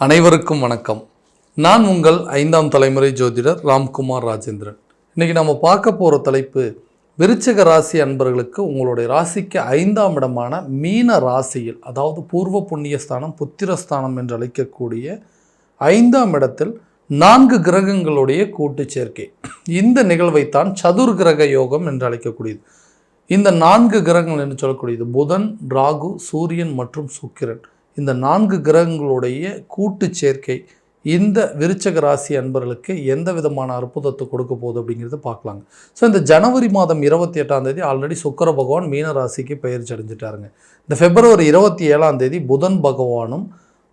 அனைவருக்கும் வணக்கம். நான் உங்கள் ஐந்தாம் தலைமுறை ஜோதிடர் ராம்குமார் ராஜேந்திரன். இன்னைக்கு நம்ம பார்க்க போகிற தலைப்பு விருச்சிக ராசி அன்பர்களுக்கு உங்களுடைய ராசிக்கு ஐந்தாம் இடமான மீன ராசியில் அதாவது பூர்வ புண்ணியஸ்தானம் புத்திரஸ்தானம் என்று அழைக்கக்கூடிய ஐந்தாம் இடத்தில் நான்கு கிரகங்களுடைய கூட்டு சேர்க்கை. இந்த நிகழ்வைத்தான் சதுர் கிரக யோகம் என்று அழைக்கக்கூடியது. இந்த நான்கு கிரகங்கள் என்று சொல்லக்கூடியது புதன் ராகு சூரியன் மற்றும் சுக்கிரன். இந்த நான்கு கிரகங்களுடைய கூட்டு சேர்க்கை இந்த விருச்சக ராசி அன்பர்களுக்கு எந்த விதமான அற்புதத்தை கொடுக்க போகுது அப்படிங்கிறத பார்க்கலாங்க. ஸோ இந்த ஜனவரி மாதம் இருபத்தி எட்டாம் தேதி ஆல்ரெடி சுக்கர பகவான் மீன ராசிக்கு பயிற்சி அடைஞ்சிட்டாருங்க. இந்த பிப்ரவரி இருபத்தி ஏழாம் தேதி புதன் பகவானும்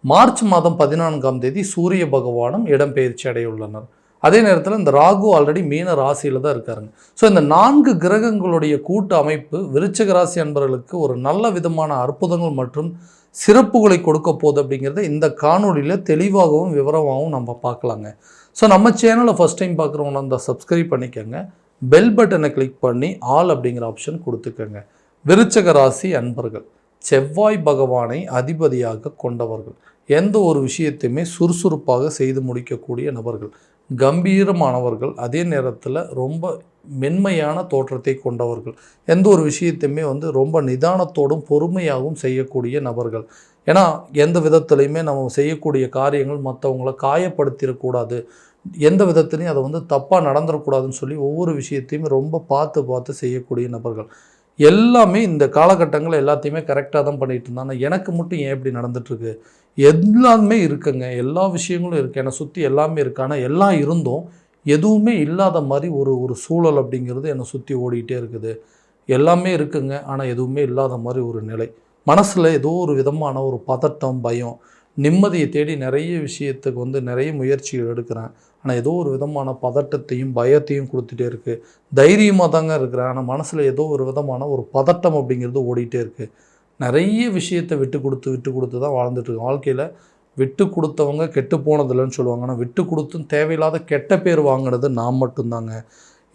மார்ச் மாதம் பதினான்காம் தேதி சூரிய பகவானும் இடம்பெயர்ச்சி அடைய உள்ளனர் அதே நேரத்தில் இந்த ராகு ஆல்ரெடி மீன ராசியில் தான் இருக்காருங்க. ஸோ இந்த நான்கு கிரகங்களுடைய கூட்டு அமைப்பு விருச்சக ராசி அன்பர்களுக்கு ஒரு நல்ல விதமான அற்புதங்கள் மற்றும் சிறப்புகளை கொடுக்க போகுது அப்படிங்கிறத இந்த காணொளியில் தெளிவாகவும் விவரமாகவும் நம்ம பார்க்கலாங்க. ஸோ நம்ம சேனலை ஃபஸ்ட் டைம் பார்க்குறவங்கள அந்த சப்ஸ்கிரைப் பண்ணிக்கோங்க. பெல் பட்டனை கிளிக் பண்ணி ஆல் அப்படிங்கிற ஆப்ஷன் கொடுத்துக்கோங்க. விருச்சக ராசி அன்பர்கள் செவ்வாய் பகவானை அதிபதியாக கொண்டவர்கள் எந்த ஒரு விஷயத்தையுமே சுறுசுறுப்பாக செய்து முடிக்கக்கூடிய நபர்கள் கம்பீரமானவர்கள் அதே நேரத்தில் ரொம்ப மென்மையான தோற்றத்தை கொண்டவர்கள். எந்த ஒரு விஷயத்தையுமே வந்து ரொம்ப நிதானத்தோடும் பொறுமையாகவும் செய்யக்கூடிய நபர்கள். ஏன்னா எந்த விதத்துலையுமே நம்ம செய்யக்கூடிய காரியங்கள் மற்றவங்கள காயப்படுத்திடக்கூடாது. எந்த விதத்துலையும் அதை வந்து தப்பாக நடந்துடக்கூடாதுன்னு சொல்லி ஒவ்வொரு விஷயத்தையும் ரொம்ப பார்த்து பார்த்து செய்யக்கூடிய நபர்கள். எல்லாமே இந்த காலகட்டங்கள் எல்லாத்தையுமே கரெக்டாக தான் பண்ணிகிட்டு இருந்தாங்க. எனக்கு மட்டும் ஏன் இப்படி நடந்துட்டுருக்கு? எல்லாமே இருக்குங்க. எல்லா விஷயங்களும் இருக்குது என்னை சுற்றி எல்லாமே இருக்குது ஆனால் எல்லாம் இருந்தும் எதுவுமே இல்லாத மாதிரி ஒரு ஒரு சூழல் அப்படிங்கிறது என்னை சுற்றி ஓடிக்கிட்டே இருக்குது. எல்லாமே இருக்குங்க. ஆனால் எதுவுமே இல்லாத மாதிரி ஒரு நிலை. மனசில் ஏதோ ஒரு விதமான ஒரு பதட்டம் பயம் நிம்மதியை தேடி நிறைய விஷயத்துக்கு வந்து நிறைய முயற்சிகள் எடுக்கிறேன். ஆனால் ஏதோ ஒரு விதமான பதட்டத்தையும் பயத்தையும் கொடுத்துட்டே இருக்குது தைரியமாக தாங்க இருக்கிறேன். ஆனால் மனசில் ஏதோ ஒரு விதமான ஒரு பதட்டம் அப்படிங்கிறது ஓடிட்டே இருக்குது நிறைய விஷயத்தை விட்டு கொடுத்து விட்டு கொடுத்து தான் வாழ்ந்துட்டுருக்கோம் வாழ்க்கையில் விட்டு கொடுத்தவங்க கெட்டு போனதில்லைன்னு சொல்லுவாங்க. ஆனால் விட்டு கொடுத்தும் தேவையில்லாத கெட்ட பேர் வாங்கினது நான் மட்டும்தாங்க.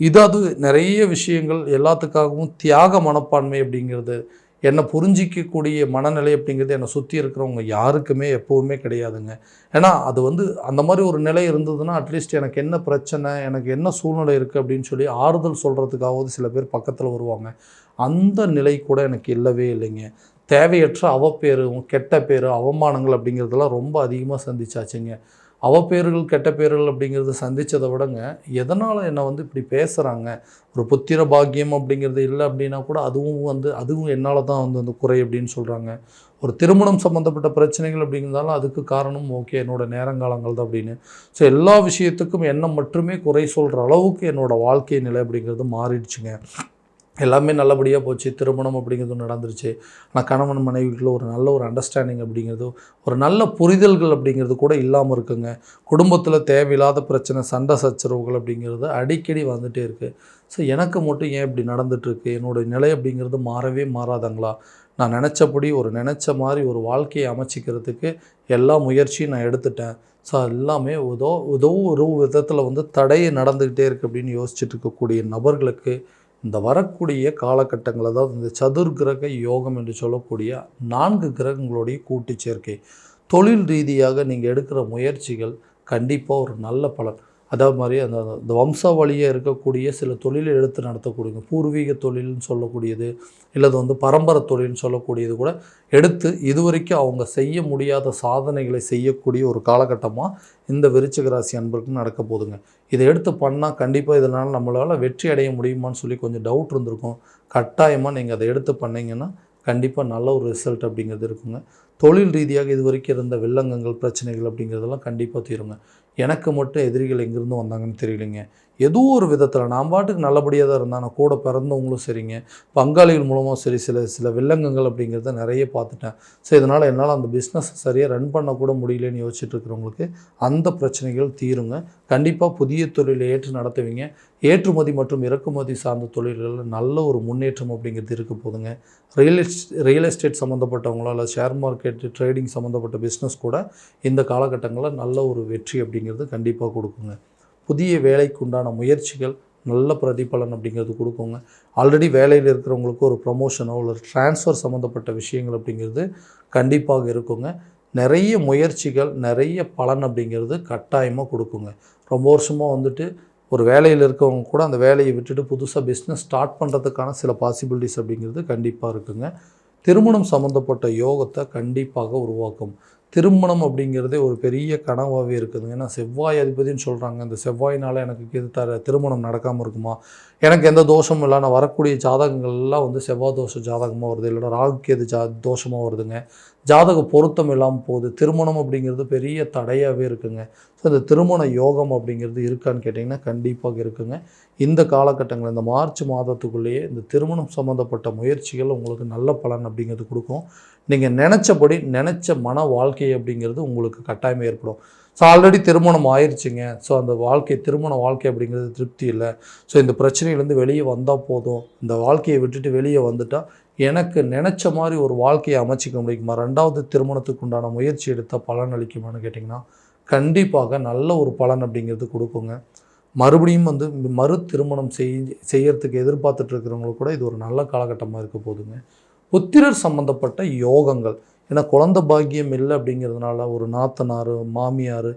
இதாவது நிறைய விஷயங்கள் எல்லாத்துக்காகவும் தியாக மனப்பான்மை அப்படிங்கிறது என்னை புரிஞ்சிக்கக்கூடிய மனநிலை அப்படிங்கிறது என்னை சுற்றி இருக்கிறவங்க யாருக்குமே எப்போவுமே கிடையாதுங்க. ஏன்னா அது வந்து அந்த மாதிரி ஒரு நிலை இருந்ததுன்னா அட்லீஸ்ட் எனக்கு என்ன பிரச்சனை எனக்கு என்ன சூழ்நிலை இருக்குது அப்படின்னு சொல்லி ஆறுதல் சொல்கிறதுக்காவது சில பேர் பக்கத்தில் வருவாங்க. அந்த நிலை கூட எனக்கு இல்லவே இல்லைங்க. தேவையற்ற அவப்பேரும் கெட்ட பேர் அவமானங்கள் அப்படிங்கிறதெல்லாம் ரொம்ப அதிகமாக சந்திச்சாச்சுங்க. அவப்பேறுகள் கெட்ட பேர்கள் அப்படிங்கிறது சந்தித்ததை விடங்க எதனால் என்னை வந்து இப்படி பேசுகிறாங்க ஒரு புத்திர பாக்கியம் அப்படிங்கிறது இல்லை அப்படின்னா கூட அதுவும் வந்து அதுவும் என்னால் தான் வந்து அந்த குறை அப்படின்னு சொல்கிறாங்க ஒரு திருமணம் சம்மந்தப்பட்ட பிரச்சனைகள் அப்படிங்கிறதாலும் அதுக்கு காரணம் ஓகே என்னோடய நேரங்காலங்கள் தான் அப்படின்னு. ஸோ எல்லா விஷயத்துக்கும் என்னை மட்டுமே குறை சொல்கிற அளவுக்கு என்னோடய வாழ்க்கை நிலை அப்படிங்கிறது மாறிடுச்சுங்க. எல்லாமே நல்லபடியாக போச்சு. திருமணம் அப்படிங்கிறது நடந்துருச்சு. ஆனால் கணவன் மனைவிக்குள்ள ஒரு நல்ல ஒரு அண்டர்ஸ்டாண்டிங் அப்படிங்கிறது ஒரு நல்ல புரிதல்கள் அப்படிங்கிறது கூட இல்லாமல் இருக்குங்க. குடும்பத்தில் தேவையில்லாத பிரச்சனை சண்டை சச்சரவுகள் அப்படிங்கிறது அடிக்கடி வந்துகிட்டே இருக்குது ஸோ எனக்கு மட்டும் ஏன் இப்படி நடந்துகிட்ருக்கு என்னோடய நிலை அப்படிங்கிறது மாறவே மாறாதாங்களா? நான் நினச்சபடி ஒரு நினச்ச மாதிரி ஒரு வாழ்க்கையை அமைச்சிக்கிறதுக்கு எல்லா முயற்சியும் நான் எடுத்துட்டேன். ஸோ எல்லாமே ஏதோ ஏதோ ஒரு விதத்தில் வந்து தடையை நடந்துக்கிட்டே இருக்குது அப்படின்னு யோசிச்சுட்டு இருக்கக்கூடிய நபர்களுக்கு இந்த வரக்கூடிய காலகட்டங்கள் அதாவது இந்த சதுர்கிரக யோகம் என்று சொல்லக்கூடிய நான்கு கிரகங்களுடைய கூட்டு சேர்க்கை. தொழில் ரீதியாக நீங்கள் எடுக்கிற முயற்சிகள் கண்டிப்பாக ஒரு நல்ல பலன். அதே மாதிரி அந்த அந்த வம்சாவளியாக இருக்கக்கூடிய சில தொழிலை எடுத்து நடத்தக்கூடிய பூர்வீக தொழில்னு சொல்லக்கூடியது இல்லை அது வந்து பரம்பரை தொழில்னு சொல்லக்கூடியது கூட எடுத்து இதுவரைக்கும் அவங்க செய்ய முடியாத சாதனைகளை செய்யக்கூடிய ஒரு காலகட்டமாக இந்த விருச்சிக ராசி அன்பருக்கு நடக்க போதுங்க இதை எடுத்து பண்ணால் கண்டிப்பாக இதனால் நம்மளால் வெற்றி அடைய முடியுமான்னு சொல்லி கொஞ்சம் டவுட் இருந்திருக்கும். கட்டாயமாக நீங்கள் அதை எடுத்து பண்ணிங்கன்னா கண்டிப்பாக நல்ல ஒரு ரிசல்ட் அப்படிங்கிறது இருக்குங்க. தொழில் ரீதியாக இது வரைக்கும் இருந்த வில்லங்கங்கள் பிரச்சனைகள் அப்படிங்கிறதெல்லாம் கண்டிப்பாக தீருங்க. எனக்கு மட்டும் எதிரிகள் எங்கேருந்து வந்தாங்கன்னு தெரியலைங்க. ஏதோ ஒரு விதத்தில் நான் பாட்டுக்கு நல்லபடியாக தான் இருந்தேன். நான் கூட பிறந்தவங்களும் சரிங்க. பங்காளிகள் மூலமாக சரி சில சில வில்லங்கங்கள் அப்படிங்கிறத நிறைய பார்த்துட்டேன். ஸோ இதனால் என்னால் அந்த பிஸ்னஸ் சரியாக ரன் பண்ணக்கூட முடியலன்னு யோசிச்சுட்டு இருக்கிறவங்களுக்கு அந்த பிரச்சனைகள் தீருங்க. கண்டிப்பாக புதிய தொழிலை ஏற்று நடத்துவீங்க. ஏற்றுமதி மற்றும் இறக்குமதி சார்ந்த தொழில்களில் நல்ல ஒரு முன்னேற்றம் அப்படிங்கிறது இருக்க போதுங்க. ரியல் எஸ்ட் ரியல் எஸ்டேட் சம்மந்தப்பட்டவங்களோ இல்லை ஷேர் மார்க்கெட் ட்ரேடிங் சம்மந்தப்பட்ட பிஸ்னஸ் கூட இந்த காலகட்டங்களில் நல்ல ஒரு வெற்றி அப்படிங்கிறது கண்டிப்பாக கொடுக்குங்க. புதிய வேலைக்கு உண்டான முயற்சிகள் நல்ல பிரதிபலன் அப்படிங்கிறது கொடுக்குங்க. ஆல்ரெடி வேலையில் இருக்கிறவங்களுக்கு ஒரு ப்ரொமோஷனோ இல்லை ட்ரான்ஸ்ஃபர் சம்மந்தப்பட்ட விஷயங்கள் அப்படிங்கிறது கண்டிப்பாக இருக்குங்க. நிறைய முயற்சிகள் நிறைய பலன் அப்படிங்கிறது கட்டாயமாக கொடுக்குங்க. ரொம்ப வருஷமாக வந்துட்டு ஒரு வேலையில் இருக்கவங்க கூட அந்த வேலையை விட்டுட்டு புதுசாக பிஸ்னஸ் ஸ்டார்ட் பண்ணுறதுக்கான சில பாசிபிலிட்டிஸ் அப்படிங்கிறது கண்டிப்பாக இருக்குங்க. திருமணம் சம்மந்தப்பட்ட யோகத்தை கண்டிப்பாக உருவாக்கும். திருமணம் அப்படிங்கிறதே ஒரு பெரிய கனவாகவே இருக்குதுங்க ஏன்னா செவ்வாய் அதிபதின்னு சொல்கிறாங்க இந்த செவ்வாயினால் எனக்கு இது தர திருமணம் நடக்காமல் இருக்குமா? எனக்கு எந்த தோஷமும் இல்லை. நான் வரக்கூடிய ஜாதகங்கள்லாம் வந்து செவ்வாய் தோஷ ஜாதகமாக வருது. இல்லைன்னா எது ஜா தோஷமாக வருதுங்க. ஜாதக பொருத்தம் இல்லாமல் போகுது. திருமணம் அப்படிங்கிறது பெரிய தடையாகவே இருக்குங்க. ஸோ இந்த திருமண யோகம் அப்படிங்கிறது இருக்கான்னு கேட்டிங்கன்னா கண்டிப்பாக இருக்குங்க. இந்த காலகட்டங்கள் இந்த மார்ச் மாதத்துக்குள்ளேயே இந்த திருமணம் சம்மந்தப்பட்ட முயற்சிகள் உங்களுக்கு நல்ல பலன் அப்படிங்கிறது கொடுக்கும். நீங்கள் நினச்சபடி நினச்ச மன வாழ்க்கை அப்படிங்கிறது உங்களுக்கு கட்டாயம் ஏற்படும். ஸோ ஆல்ரெடி திருமணம் ஆயிடுச்சுங்க ஸோ அந்த வாழ்க்கை திருமண வாழ்க்கை அப்படிங்கிறது திருப்தி இல்லை. ஸோ இந்த பிரச்சனையிலேருந்து வெளியே வந்தால் போதும். இந்த வாழ்க்கையை விட்டுட்டு வெளியே வந்துட்டால் எனக்கு நினச்ச மாதிரி ஒரு வாழ்க்கையை அமைச்சிக்க முடியுமா? ரெண்டாவது திருமணத்துக்கு உண்டான முயற்சி எடுத்தால் பலன் அளிக்குமான்னு கேட்டிங்கன்னா கண்டிப்பாக நல்ல ஒரு பலன் அப்படிங்கிறது கொடுக்குங்க. மறுபடியும் வந்து மறு திருமணம் செய் செய்யறதுக்கு எதிர்பார்த்துட்டு இருக்கிறவங்களுக்கு கூட இது ஒரு நல்ல காலகட்டமாக இருக்க போதுங்க. புத்திரர் சம்பந்தப்பட்ட யோகங்கள். ஏன்னா குழந்த பாக்கியம் இல்லை அப்படிங்கிறதுனால ஒரு நாத்தனார் மாமியார்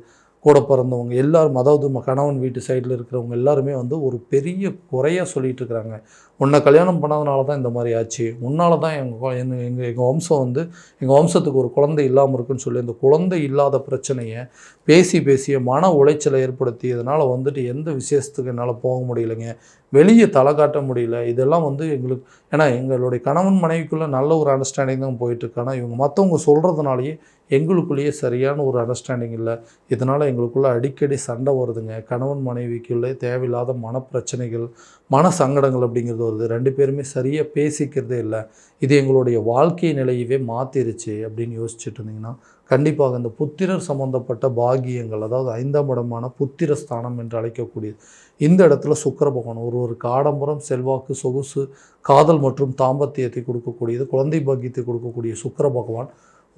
கூட பிறந்தவங்க எல்லாரும் அதாவது ம- கணவன் வீட்டு சைடில் இருக்கிறவங்க எல்லாருமே வந்து ஒரு பெரிய குறையாக சொல்லிகிட்டு இருக்கிறாங்க. உன்னை கல்யாணம் பண்ணாதனால தான் இந்த மாதிரி ஆச்சு. உன்னால தான் எங்கள் எங்கள் எங்கள் எங்கள் வம்சம் வந்து எங்கள் வம்சத்துக்கு ஒரு குழந்தை இல்லாமல் இருக்குன்னு சொல்லி அந்த குழந்தை இல்லாத பிரச்சனையை பேசி பேசிய மன உளைச்சலை ஏற்படுத்தி இதனால் வந்துட்டு எந்த விசேஷத்துக்கு என்னால் போக முடியலைங்க. வெளியே தலை காட்ட முடியல. இதெல்லாம் வந்து எங்களுக்கு ஏன்னா எங்களுடைய கணவன் மனைவிக்குள்ளே நல்ல ஒரு அண்டர்ஸ்டாண்டிங் தான் போயிட்டுருக்கு ஆனால் இவங்க மற்றவங்க சொல்கிறதுனாலேயே எங்களுக்குள்ளேயே சரியான ஒரு அண்டர்ஸ்டாண்டிங் இல்லை. இதனால் எங்களுக்குள்ளே அடிக்கடி சண்டை வருதுங்க. கணவன் மனைவிக்குள்ளே தேவையில்லாத மனப்பிரச்சனைகள் மன சங்கடங்கள் அப்படிங்கிறது வருது. ரெண்டு பேருமே சரியாக பேசிக்கிறதே இல்லை. இது எங்களுடைய வாழ்க்கை நிலையவே மாற்றிருச்சு அப்படின்னு யோசிச்சுட்டு இருந்தீங்கன்னா கண்டிப்பாக இந்த புத்திரர் சம்பந்தப்பட்ட பாகியங்கள் அதாவது ஐந்தாம் இடமான புத்திர ஸ்தானம் என்று அழைக்கக்கூடியது இந்த இடத்துல சுக்கிர பகவான் ஒரு ஒரு ஆடம்பரம் செல்வாக்கு சொகுசு காதல் மற்றும் தாம்பத்தியத்தை கொடுக்கக்கூடியது குழந்தை பாக்கியத்தை கொடுக்கக்கூடிய சுக்கிர பகவான்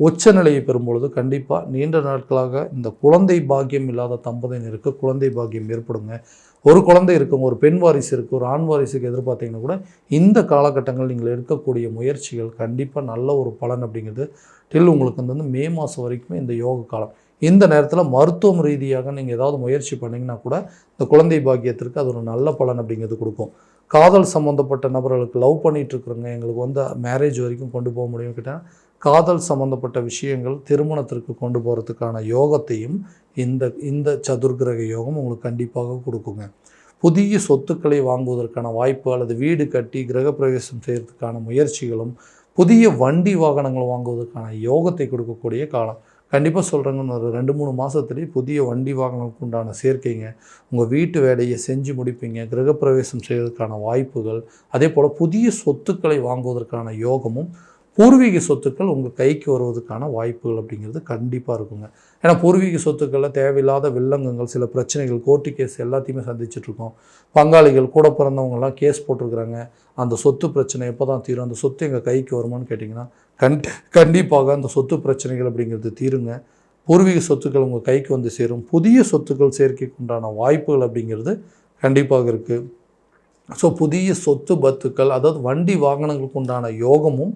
உச்ச நிலையை பெறும்பொழுது கண்டிப்பாக நீண்ட நாட்களாக இந்த குழந்தை பாக்கியம் இல்லாத தம்பதியினருக்கு குழந்தை பாக்கியம் ஏற்படுங்க. ஒரு குழந்தை இருக்கும் ஒரு பெண் வாரிசு இருக்குது ஒரு ஆண் வாரிசுக்கு எதிர்பார்த்தீங்கன்னா கூட இந்த காலகட்டங்கள் நீங்கள் எடுக்கக்கூடிய முயற்சிகள் கண்டிப்பாக நல்ல ஒரு பலன் அப்படிங்கிறது டில் உங்களுக்கு வந்து மே மாதம் வரைக்குமே இந்த யோக காலம். இந்த நேரத்தில் மருத்துவம் ரீதியாக நீங்கள் ஏதாவது முயற்சி பண்ணிங்கன்னா கூட இந்த குழந்தை பாக்கியத்திற்கு அது ஒரு நல்ல பலன் அப்படிங்கிறது கொடுக்கும். காதல் சம்மந்தப்பட்ட நபர்களுக்கு லவ் பண்ணிட்டு எங்களுக்கு வந்து மேரேஜ் வரைக்கும் கொண்டு போக முடியும் கேட்டால் காதல் சம்பந்தப்பட்ட விஷயங்கள் திருமணத்திற்கு கொண்டு போகிறதுக்கான யோகத்தையும் இந்த இந்த சதுர்கிரக யோகம் உங்களுக்கு கண்டிப்பாக கொடுக்குங்க. புதிய சொத்துக்களை வாங்குவதற்கான வாய்ப்பு அல்லது வீடு கட்டி கிரகப்பிரவேசம் செய்கிறதுக்கான முயற்சிகளும் புதிய வண்டி வாகனங்கள் வாங்குவதற்கான யோகத்தை கொடுக்கக்கூடிய காலம். கண்டிப்பாக சொல்கிறேங்கன்னு ஒரு ரெண்டு மூணு மாதத்துலேயே புதிய வண்டி வாகனங்களுக்கு உண்டான சேர்க்கைங்க. உங்கள் வீட்டு வேலையை செஞ்சு முடிப்பீங்க கிரகப்பிரவேசம் செய்வதற்கான வாய்ப்புகள் அதே போல் புதிய சொத்துக்களை வாங்குவதற்கான யோகமும் பூர்வீக சொத்துக்கள் உங்கள் கைக்கு வருவதற்கான வாய்ப்புகள் அப்படிங்கிறது கண்டிப்பாக இருக்குங்க. ஏன்னா பூர்வீக சொத்துக்களில் தேவையில்லாத வில்லங்கங்கள் சில பிரச்சனைகள் கோர்ட்டு கேஸ் எல்லாத்தையுமே சந்திச்சிட்ருக்கோம் பங்காளிகள் கூட பிறந்தவங்கலாம் கேஸ் போட்டிருக்கிறாங்க. அந்த சொத்து பிரச்சனை எப்போ தான் தீரும்? அந்த சொத்து எங்கள் கைக்கு வருமான்னு கேட்டிங்கன்னா கண்டி கண்டிப்பாக அந்த சொத்து பிரச்சனைகள் அப்படிங்கிறது தீருங்க. பூர்வீக சொத்துக்கள் உங்கள் கைக்கு வந்து சேரும். புதிய சொத்துக்கள் சேர்க்கைக்கு உண்டான வாய்ப்புகள் அப்படிங்கிறது கண்டிப்பாக இருக்குது ஸோ புதிய சொத்து பத்துக்கள் அதாவது வண்டி வாகனங்களுக்கு உண்டான யோகமும்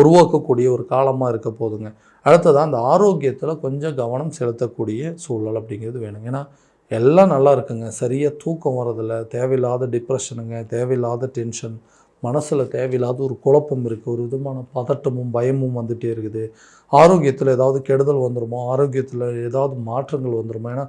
உருவாக்கக்கூடிய ஒரு காலமாக இருக்க போதுங்க. அடுத்ததாக அந்த ஆரோக்கியத்தில் கொஞ்சம் கவனம் செலுத்தக்கூடிய சூழல் அப்படிங்கிறது வேணுங்க. ஏன்னா எல்லாம் நல்லா இருக்குங்க. சரியாக தூக்கம் வரதில்ல தேவையில்லாத டிப்ரெஷனுங்க தேவையில்லாத டென்ஷன் மனசில் தேவையில்லாத ஒரு குழப்பம் இருக்குது ஒரு விதமான பதட்டமும் பயமும் வந்துகிட்டே இருக்குது. ஆரோக்கியத்தில் ஏதாவது கெடுதல் வந்துருமோ ஆரோக்கியத்தில் ஏதாவது மாற்றங்கள் வந்துருமோ ஏன்னா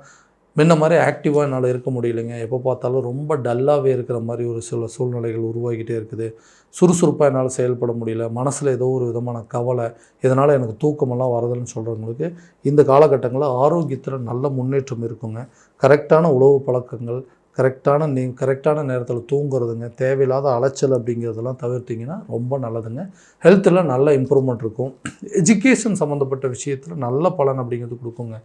முன்ன மாதிரி ஆக்டிவாக என்னால் இருக்க முடியலைங்க. எப்போ பார்த்தாலும் ரொம்ப டல்லாகவே இருக்கிற மாதிரி ஒரு சில சூழ்நிலைகள் உருவாகிட்டே இருக்குது. சுறுசுறுப்பாக என்னால் செயல்பட முடியல. மனசில் ஏதோ ஒரு விதமான கவலை இதனால் எனக்கு தூக்கமெல்லாம் வரதுன்னு சொல்கிறவங்களுக்கு இந்த காலகட்டங்களில் ஆரோக்கியத்தில் நல்ல முன்னேற்றம் இருக்குங்க. கரெக்டான உணவு பழக்கங்கள் கரெக்டான நீ கரெக்டான நேரத்தில் தூங்குறதுங்க தேவையில்லாத அலைச்சல் அப்படிங்கிறதெல்லாம் தவிர்த்திங்கன்னா ரொம்ப நல்லதுங்க. ஹெல்த்தில் நல்ல இம்ப்ரூவ்மெண்ட் இருக்கும். எஜுகேஷன் சம்மந்தப்பட்ட விஷயத்தில் நல்ல பலன் அப்படிங்கிறது கொடுக்குங்க.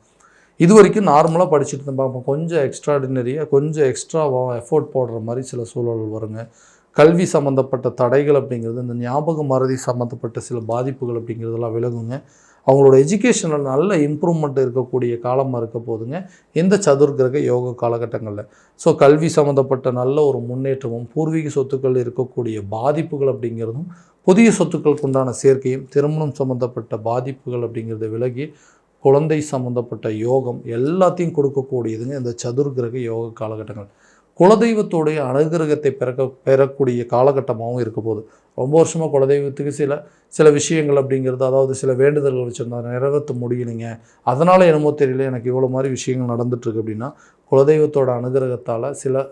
இது வரைக்கும் நார்மலாக படிச்சுட்டு இருந்தோம் பார்ப்போம் கொஞ்சம் எக்ஸ்ட்ராடினரியாக கொஞ்சம் எக்ஸ்ட்ராவாக எஃபோர்ட் போடுற மாதிரி சில சூழல் வருங்க. கல்வி சம்மந்தப்பட்ட தடைகள் அப்படிங்கிறது இந்த ஞாபக மறதி சம்மந்தப்பட்ட சில பாதிப்புகள் அப்படிங்கிறதெல்லாம் விலகுங்க. அவங்களோட எஜுகேஷனில் நல்ல இம்ப்ரூவ்மெண்ட் இருக்கக்கூடிய காலமாக இருக்க போதுங்க. இந்த சதுர்கிரக யோக காலகட்டங்களில். ஸோ கல்வி சம்மந்தப்பட்ட நல்ல ஒரு முன்னேற்றமும் பூர்வீக சொத்துக்கள் இருக்கக்கூடிய பாதிப்புகள் அப்படிங்கிறதும் புதிய சொத்துக்களுக்கு உண்டான சேர்க்கையும் திருமணம் சம்மந்தப்பட்ட பாதிப்புகள் அப்படிங்கிறத விலகி குழந்தை சம்மந்தப்பட்ட யோகம் எல்லாத்தையும் கொடுக்கக்கூடியதுங்க இந்த சதுர்கிரக யோக காலகட்டங்கள். குலதெய்வத்துடைய அனுகிரகத்தை பிறக்க பெறக்கூடிய காலகட்டமாகவும் இருக்க போகுது. ரொம்ப வருஷமாக குலதெய்வத்துக்கு சில சில விஷயங்கள் அப்படிங்கிறது அதாவது சில வேண்டுதல்கள் வச்சுருந்தா நிறைவேற்ற முடியலைங்க. அதனால் என்னமோ தெரியல எனக்கு இவ்வளோ மாதிரி விஷயங்கள் நடந்துட்டுருக்கு அப்படின்னா குலதெய்வத்தோட அனுகிரகத்தால் சில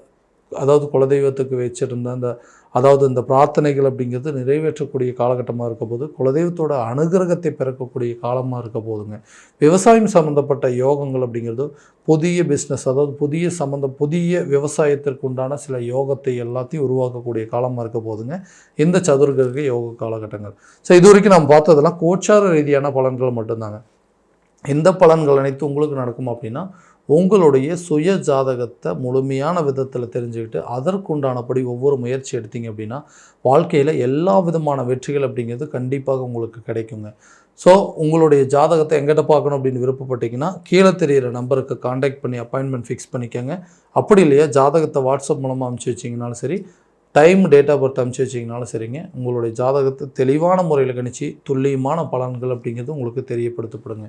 அதாவது குலதெய்வத்துக்கு வச்சிருந்த அந்த அதாவது இந்த பிரார்த்தனைகள் அப்படிங்கிறது நிறைவேற்றக்கூடிய காலகட்டமாக இருக்க போது குலதெய்வத்தோட அனுகிரகத்தை பிறக்கக்கூடிய காலமாக இருக்க போதுங்க. விவசாயம் சம்மந்தப்பட்ட யோகங்கள் அப்படிங்கிறது புதிய பிஸ்னஸ் அதாவது புதிய சம்மந்த புதிய விவசாயத்திற்கு உண்டான சில யோகத்தை எல்லாத்தையும் உருவாக்கக்கூடிய காலமாக இருக்க போதுங்க. இந்த சதுர்கிரக யோக காலகட்டங்கள். ஸோ இது வரைக்கும் நம்ம பார்த்ததெல்லாம் கோச்சார ரீதியான பலன்கள் மட்டும்தாங்க. எந்த பலன்கள் அனைத்து உங்களுக்கு நடக்கும் அப்படின்னா உங்களுடைய சுய ஜாதகத்தை முழுமையான விதத்தில் தெரிஞ்சுக்கிட்டு அதற்குண்டானபடி ஒவ்வொரு முயற்சி எடுத்தீங்க அப்படின்னா வாழ்க்கையில் எல்லா விதமான வெற்றிகள் அப்படிங்கிறது கண்டிப்பாக உங்களுக்கு கிடைக்குங்க. ஸோ உங்களுடைய ஜாதகத்தை எங்கிட்ட பார்க்கணும் அப்படின்னு விருப்பப்பட்டீங்கன்னா கீழே தெரியிற நம்பருக்கு காண்டாக்ட் பண்ணி அப்பாயின்மெண்ட் ஃபிக்ஸ் பண்ணிக்கோங்க. அப்படி இல்லையா ஜாதகத்தை வாட்ஸ்அப் மூலமாக அனுப்பிச்சி வச்சிங்கனாலும் சரி டைம் டேட் ஆஃப் பர்த் அனுப்பிச்சி வச்சிங்கனாலும் சரிங்க உங்களுடைய ஜாதகத்தை தெளிவான முறையில் கணிச்சு துல்லியமான பலன்கள் அப்படிங்கிறது உங்களுக்கு தெரியப்படுத்தப்படுங்க.